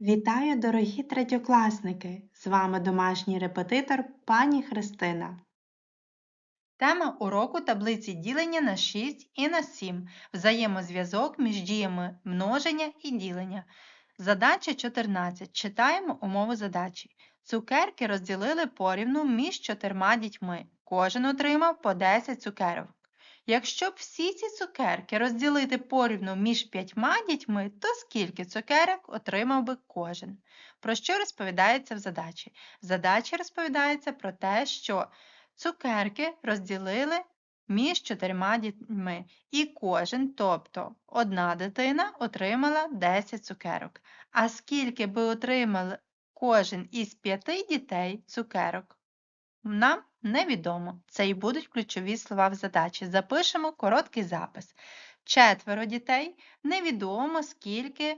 Вітаю, дорогі третьокласники! З вами домашній репетитор пані Христина. Тема уроку таблиці ділення на 6 і на 7. Взаємозв'язок між діями множення і ділення. Задача 14. Читаємо умову задачі. Цукерки розділили порівну між чотирма дітьми. Кожен отримав по 10 цукерок. Якщо б всі ці цукерки розділити порівну між п'ятьма дітьми, то скільки цукерок отримав би кожен? Про що розповідається в задачі? В задачі розповідається про те, що цукерки розділили між чотирма дітьми, і кожен, тобто одна дитина, отримала 10 цукерок. А скільки би отримав кожен із п'яти дітей цукерок? Нам невідомо. Це і будуть ключові слова в задачі. Запишемо короткий запис. Четверо дітей невідомо, скільки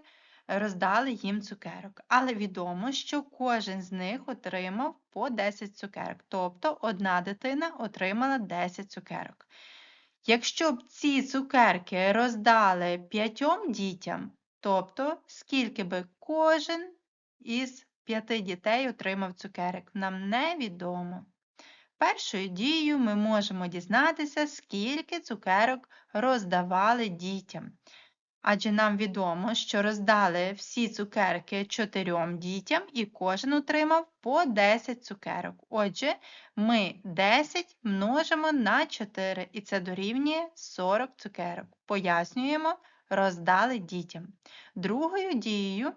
роздали їм цукерок, але відомо, що кожен з них отримав по 10 цукерок, тобто одна дитина отримала 10 цукерок. Якщо б ці цукерки роздали п'ятьом дітям, тобто скільки би кожен із п'яти дітей отримав цукерок, нам невідомо. Першою дією ми можемо дізнатися, скільки цукерок роздавали дітям. Адже нам відомо, що роздали всі цукерки чотирьом дітям і кожен отримав по 10 цукерок. Отже, ми 10 множимо на 4, і це дорівнює 40 цукерок. Пояснюємо, роздали дітям. Другою дією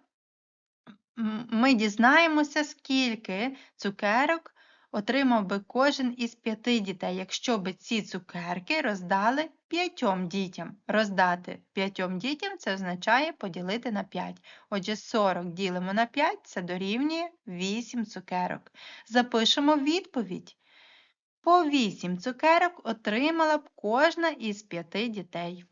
ми дізнаємося, скільки цукерок отримав би кожен із п'яти дітей, якщо би ці цукерки роздали п'ятьом дітям. Роздати п'ятьом дітям це означає поділити на 5. Отже, 40 ділимо на 5 це дорівнює 8 цукерок. Запишемо відповідь. По 8 цукерок отримала б кожна із п'яти дітей.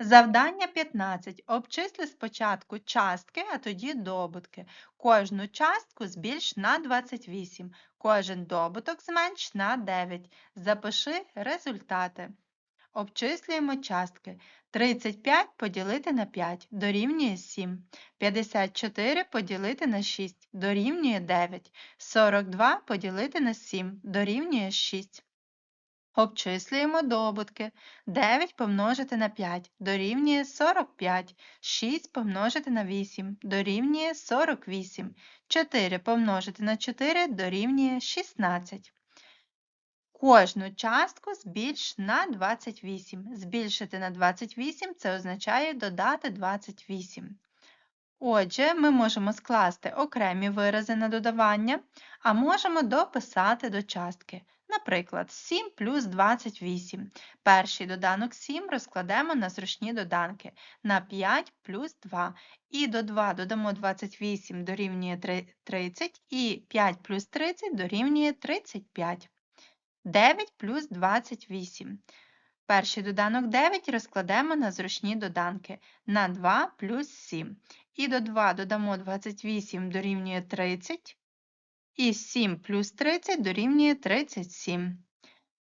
Завдання 15. Обчисли спочатку частки, а тоді добутки. Кожну частку збільш на 28, кожен добуток зменш на 9. Запиши результати. Обчислюємо частки. 35 поділити на 5 дорівнює 7. 54 поділити на 6 дорівнює 9. 42 поділити на 7 дорівнює 6. Обчислюємо добутки. 9 помножити на 5 дорівнює 45. 6 помножити на 8 дорівнює 48. 4 помножити на 4 дорівнює 16. Кожну частку збільш на 28. Збільшити на 28 це означає додати 28. Отже, ми можемо скласти окремі вирази на додавання, а можемо дописати до частки. Наприклад, 7 плюс 28. Перший доданок 7 розкладемо на зручні доданки на 5 плюс 2. І до 2 додамо 28 дорівнює 30, і 5 плюс 30 дорівнює 35. 9 плюс 28. Перший доданок 9 розкладемо на зручні доданки на 2 плюс 7. І до 2 додамо 28 дорівнює 30. І 7 плюс 30 дорівнює 37.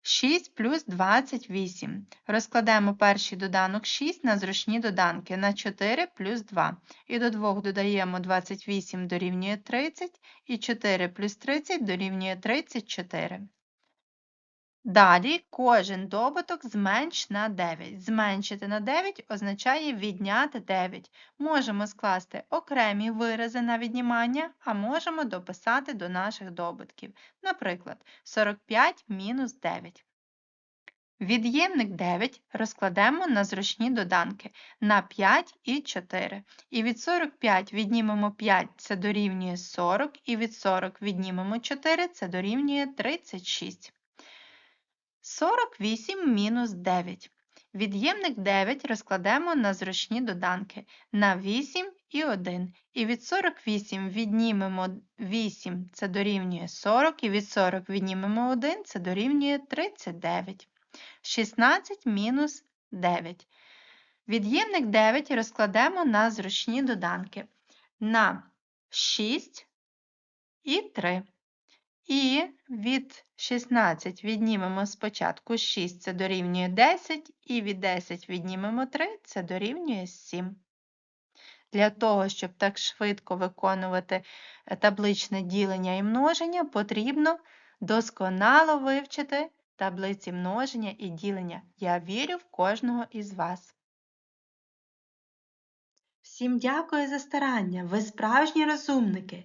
6 плюс 28. Розкладаємо перший доданок 6 на зручні доданки на 4 плюс 2. І до 2 додаємо 28 дорівнює 30, і 4 плюс 30 дорівнює 34. Далі кожен добуток зменш на 9. Зменшити на 9 означає відняти 9. Можемо скласти окремі вирази на віднімання, а можемо дописати до наших добутків. Наприклад, 45 мінус 9. Від'ємник 9 розкладемо на зручні доданки на 5 і 4. І від 45 віднімемо 5 це дорівнює 40, і від 40 віднімемо 4 це дорівнює 36. 48 мінус 9. Від'ємник 9 розкладемо на зручні доданки на 8 і 1. І від 48 віднімемо 8, це дорівнює 40, і від 40 віднімемо 1, це дорівнює 39. 16 мінус 9. Від'ємник 9 розкладемо на зручні доданки на 6 і 3. І від 16 віднімемо спочатку 6, це дорівнює 10, і від 10 віднімемо 3, це дорівнює 7. Для того, щоб так швидко виконувати е, табличне ділення і множення, потрібно досконало вивчити таблиці множення і ділення. Я вірю в кожного із вас. Всім дякую за старання, ви справжні розумники.